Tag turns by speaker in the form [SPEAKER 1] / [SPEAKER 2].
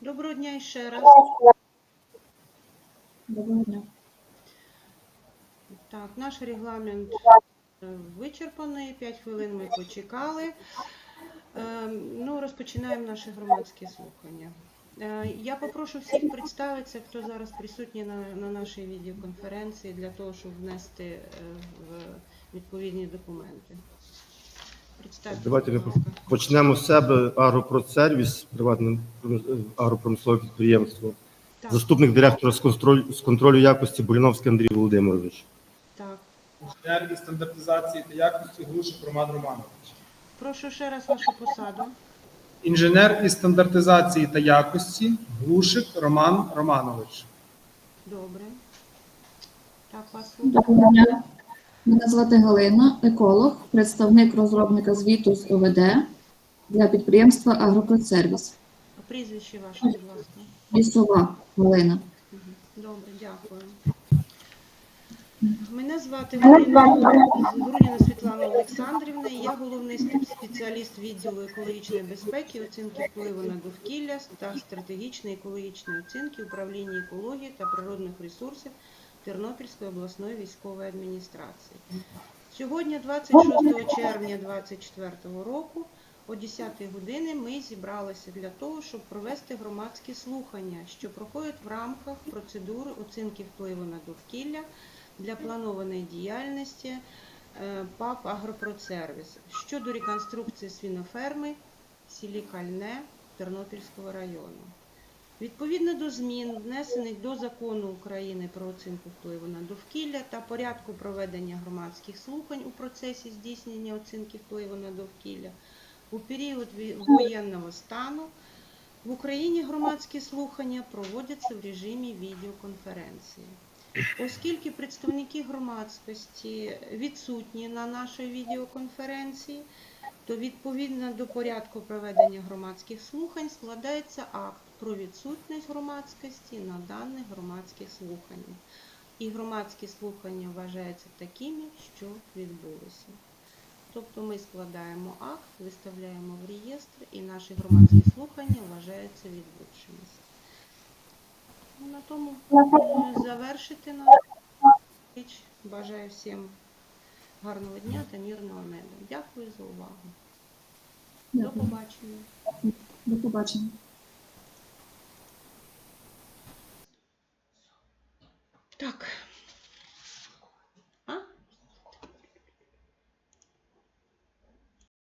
[SPEAKER 1] Доброго дня і ще раз.
[SPEAKER 2] Доброго дня.
[SPEAKER 1] Так, наш регламент е, вичерпаний. 5 хвилин ми почекали. Е, Ну, розпочинаємо наші громадські слухання. Е, Я попрошу всіх представитися, хто зараз присутній на, на нашій відеоконференції для того, щоб внести в відповідні документи. Представте,
[SPEAKER 3] Давайте ми почнемо з себе. Агропродсервіс, приватне агропромислове підприємство.
[SPEAKER 1] Так,
[SPEAKER 3] Заступник директора з контролю, з контролю якості Буліновський Андрій Володимирович.
[SPEAKER 1] так.
[SPEAKER 4] інженерії стандартизації та якості Глушик Роман Романович.
[SPEAKER 1] Прошу ще раз вашу посаду.
[SPEAKER 4] Інженер із стандартизації та якості Глушик Роман Романович.
[SPEAKER 1] Добре. Так, вас слухаю.
[SPEAKER 2] Доброго дня. Мене звати Галина, еколог, представник розробника звіту з ОВД для підприємства Агропродсервіс.
[SPEAKER 1] А Прізвище ваше, будь ласка.
[SPEAKER 2] Лісова Галина.
[SPEAKER 1] Добре, дякую. Мене звати Груніна Груніна Світлана Олександрівна. Я головний спеціаліст відділу екологічної безпеки, оцінки впливу на довкілля та стратегічної екологічної оцінки управління екології та природних ресурсів Тернопільської обласної військової адміністрації. Сьогодні, 26 червня 2024 року, о 10 години ми зібралися для того, щоб провести громадські слухання, що проходять в рамках процедури оцінки впливу на довкілля для планованої діяльності е, ПАП Агропродсервіс щодо реконструкції свіноферми в селі Кальне Тернопільського району. Відповідно до змін, внесених до закону України про оцінку впливу на довкілля та порядку проведення громадських слухань у процесі здійснення оцінки впливу на довкілля, у період воєнного стану в Україні громадські слухання проводяться в режимі відеоконференції. Оскільки представники громадськості відсутні на нашій відеоконференції, то відповідно до порядку проведення громадських слухань складається акт про відсутність громадськості на даних громадських слуханнях. І громадські слухання вважаються такими, що відбулися. Тобто ми складаємо акт, виставляємо в реєстр, і наші громадські слухання вважаються відбувшимися. Ну, на тому е, завершити нашу річ. Бажаю всім гарного дня та мирного неба. Дякую за увагу. До побачення.
[SPEAKER 2] До побачення.